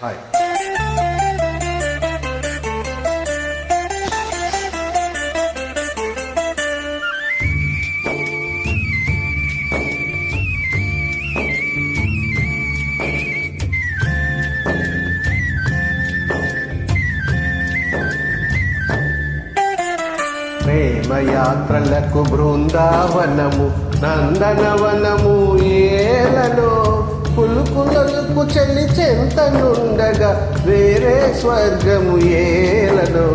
Hi బృందావనము నందనవనము ఏలలో పులుకులకు చెల్లి చెంతనుండగా వేరే స్వర్గము ఏలను.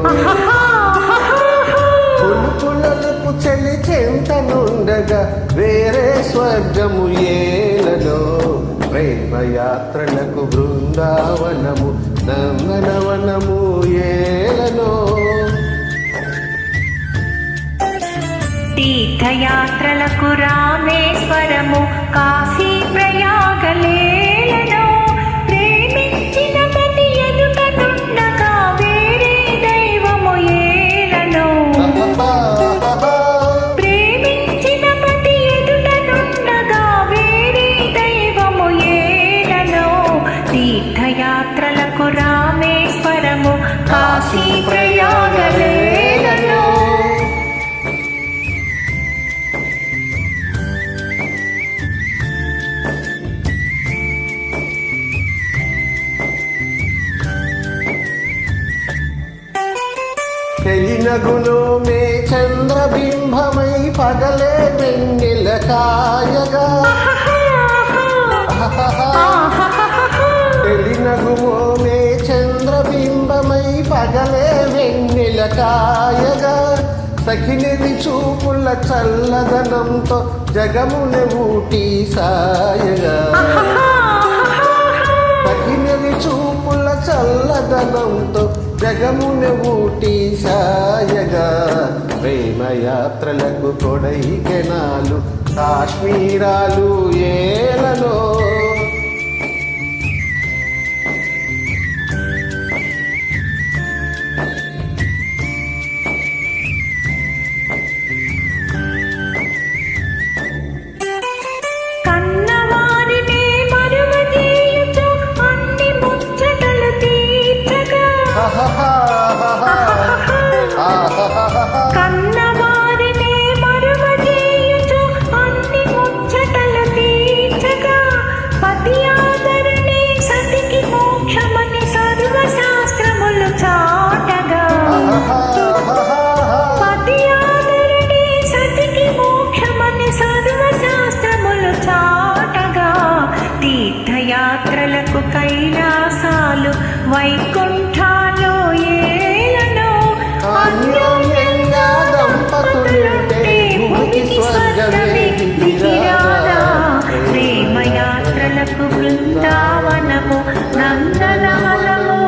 పులుకులకు చెల్లి చెంతనుండగా వేరే స్వర్గము ఏలను. ప్రేమయాత్రలకు బృందావనము నందనవనము ఏలను. తీర్థయాత్రలకు రామేశ్వరము కాశీ ప్రయాగలే తెలినగును మే చంద్రబింబమై పగలే వెన్నెల కాయగా. తెలినగుమో మే చంద్రబింబమై పగలే వెన్నెల కాయగా. సఖినిది చూపుల చల్లదనంతో జగమున ఊటి సాయగా. తగినది చూపుల చల్లదనంతో జగమున ఊటి ప్రేమయాత్రలకు కొడైకెనాలు కాశ్మీరాలు ఏలలో. కన్నవారిని మరువజేయుచు అన్ని ధరలకు కైలాసాలు వైకుంఠాలో ప్రేమయాత్రలకు బృందావనము నందనవనము